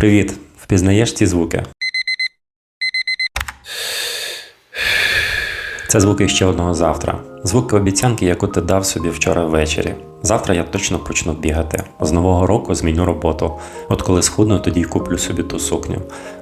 Привіт! Впізнаєш ці звуки? Це звуки ще одного завтра. Звуки обіцянки, яку ти дав собі вчора ввечері. Завтра я точно почну бігати. З нового року зміню роботу. От коли схудну, тоді й куплю собі ту сукню.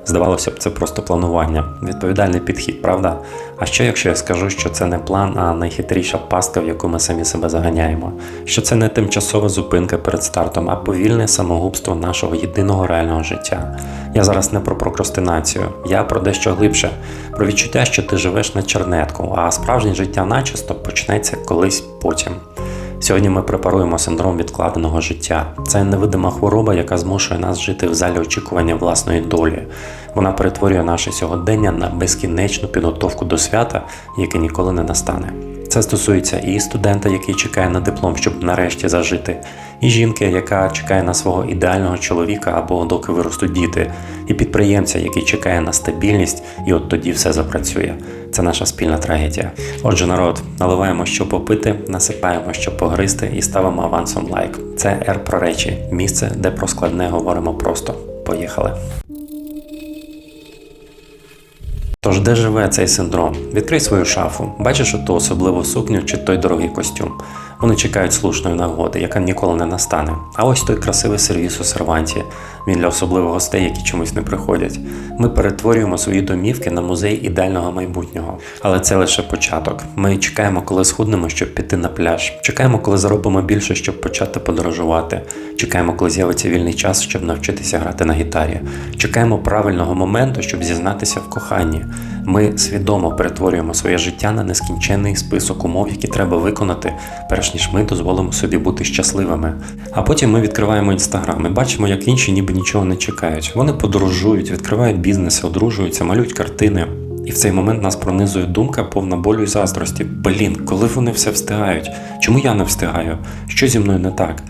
Здавалося б, це просто планування. Відповідальний підхід, правда? А що якщо я скажу, що це не план, а найхитріша пастка, в яку ми самі себе заганяємо? Що це не тимчасова зупинка перед стартом, а повільне самогубство нашого єдиного реального життя. Я зараз не про прокрастинацію, я про дещо глибше, про відчуття, що ти живеш на чернетку, а справжнє життя начисто почнеться колись потім. Сьогодні ми препаруємо синдром відкладеного життя. Це невидима хвороба, яка змушує нас жити в залі очікування власної долі. Вона перетворює наше сьогодення на безкінечну підготовку до свята, яке ніколи не настане. Це стосується і студента, який чекає на диплом, щоб нарешті зажити, і жінки, яка чекає на свого ідеального чоловіка або доки виростуть діти, і підприємця, який чекає на стабільність, і от тоді все запрацює. Це наша спільна трагедія. Отже, народ, наливаємо, що попити, насипаємо, що погризти, і ставимо авансом лайк. Це Р про речі, місце, де про складне говоримо просто. Поїхали. Тож де живе цей синдром? Відкрий свою шафу. Бачиш оту особливу сукню чи той дорогий костюм. Вони чекають слушної нагоди, яка ніколи не настане. А ось той красивий сервіс у серванті. Він для особливих гостей, які чомусь не приходять. Ми перетворюємо свої домівки на музей ідеального майбутнього. Але це лише початок. Ми чекаємо, коли схуднемо, щоб піти на пляж. Чекаємо, коли заробимо більше, щоб почати подорожувати. Чекаємо, коли з'явиться вільний час, щоб навчитися грати на гітарі. Чекаємо правильного моменту, щоб зізнатися в коханні. Ми свідомо перетворюємо своє життя на нескінченний список умов, які треба виконати, перш ніж ми дозволимо собі бути щасливими. А потім ми відкриваємо інстаграм і бачимо, як інші ніби нічого не чекають. Вони подорожують, відкривають бізнеси, одружуються, малюють картини. І в цей момент нас пронизує думка повна болю і заздрості. Блін, коли вони все встигають? Чому я не встигаю? Що зі мною не так?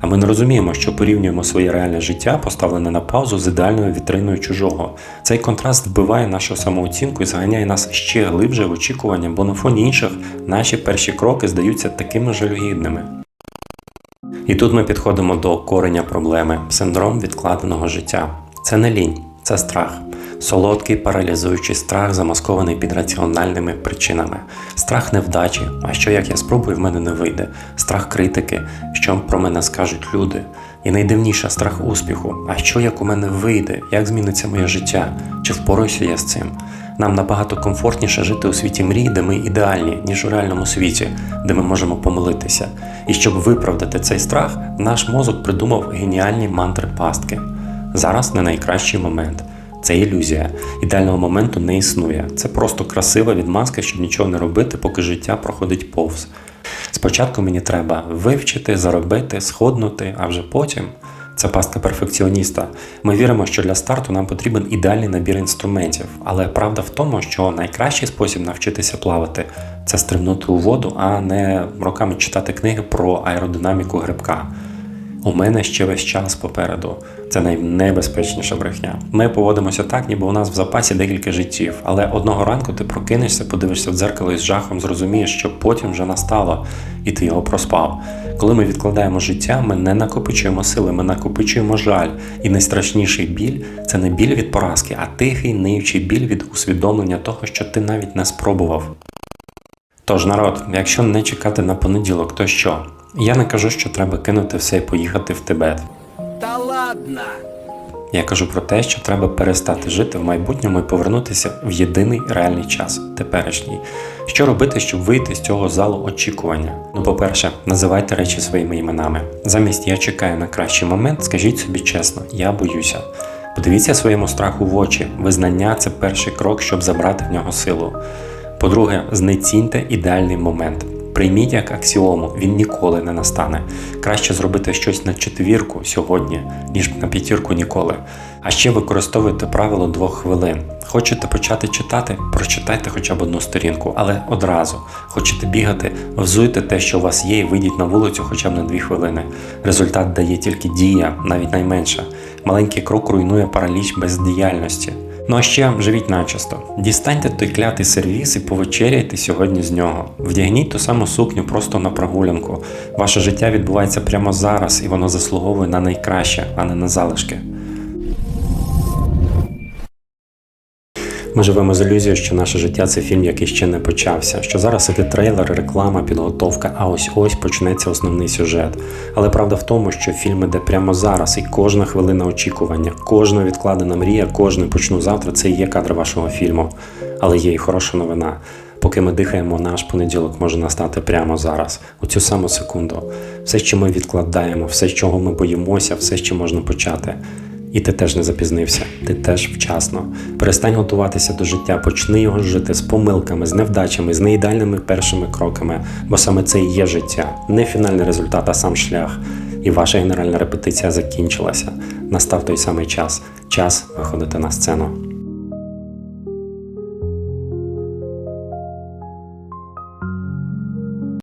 А ми не розуміємо, що порівнюємо своє реальне життя, поставлене на паузу з ідеальною вітриною чужого. Цей контраст вбиває нашу самооцінку і заганяє нас ще глибше в очікування, бо на фоні інших наші перші кроки здаються такими жалюгідними. І тут ми підходимо до кореня проблеми синдром відкладеного життя. Це не лінь, це страх. Солодкий паралізуючий страх, замаскований під раціональними причинами. Страх невдачі, а що як я спробую, в мене не вийде. Страх критики, що про мене скажуть люди. І найдивніше страх успіху. А що як у мене вийде? Як зміниться моє життя? Чи впораюся я з цим? Нам набагато комфортніше жити у світі мрій, де ми ідеальні, ніж у реальному світі, де ми можемо помилитися. І щоб виправдати цей страх, наш мозок придумав геніальні мантри пастки. Зараз не найкращий момент. Це ілюзія. Ідеального моменту не існує. Це просто красива відмазка, щоб нічого не робити, поки життя проходить повз. Спочатку мені треба вивчити, заробити, сходнути, а вже потім. Це пастка перфекціоніста. Ми віримо, що для старту нам потрібен ідеальний набір інструментів, але правда в тому, що найкращий спосіб навчитися плавати це стрибнути у воду, а не роками читати книги про аеродинаміку грибка. У мене ще весь час попереду. Це найнебезпечніша брехня. Ми поводимося так, ніби у нас в запасі декілька життів, але одного ранку ти прокинешся, подивишся в дзеркало і з жахом зрозумієш, що потім вже настало, і ти його проспав. Коли ми відкладаємо життя, ми не накопичуємо сили, ми накопичуємо жаль. І найстрашніший біль це не біль від поразки, а тихий ниючий біль від усвідомлення того, що ти навіть не спробував. Тож, народ, якщо не чекати на понеділок, то що? Я не кажу, що треба кинути все і поїхати в Тибет. Да ладно! Я кажу про те, що треба перестати жити в майбутньому і повернутися в єдиний реальний час, теперішній. Що робити, щоб вийти з цього залу очікування? Ну, по-перше, називайте речі своїми іменами. Замість я чекаю на кращий момент, скажіть собі чесно, я боюся. Подивіться своєму страху в очі. Визнання це перший крок, щоб забрати в нього силу. По-друге, знеціньте ідеальний момент. Прийміть як аксіому, він ніколи не настане. Краще зробити щось на четвірку сьогодні, ніж на п'ятірку ніколи. А ще використовуйте правило двох хвилин. Хочете почати читати, прочитайте хоча б одну сторінку, але одразу. Хочете бігати, взуйте те, що у вас є, і вийдіть на вулицю хоча б на дві хвилини. Результат дає тільки дія, навіть найменша. Маленький крок руйнує параліч бездіяльності. Ну а ще живіть начисто. Дістаньте той клятий сервіс і повечеряйте сьогодні з нього. Вдягніть ту саму сукню просто на прогулянку. Ваше життя відбувається прямо зараз, і воно заслуговує на найкраще, а не на залишки. Ми живемо з ілюзією, що наше життя це фільм, який ще не почався. Що зараз іде трейлер, реклама, підготовка, а ось ось почнеться основний сюжет. Але правда в тому, що фільм іде прямо зараз, і кожна хвилина очікування, кожна відкладена мрія, кожне почну завтра це і є кадр вашого фільму. Але є і хороша новина. Поки ми дихаємо, наш понеділок може настати прямо зараз, у цю саму секунду. Все, що ми відкладаємо, все, з чого ми боїмося, все, що можна почати. І ти теж не запізнився, ти теж вчасно. Перестань готуватися до життя, почни його жити з помилками, з невдачами, з неідеальними першими кроками, бо саме це і є життя, не фінальний результат, а сам шлях. І ваша генеральна репетиція закінчилася. Настав той самий час. Час виходити на сцену.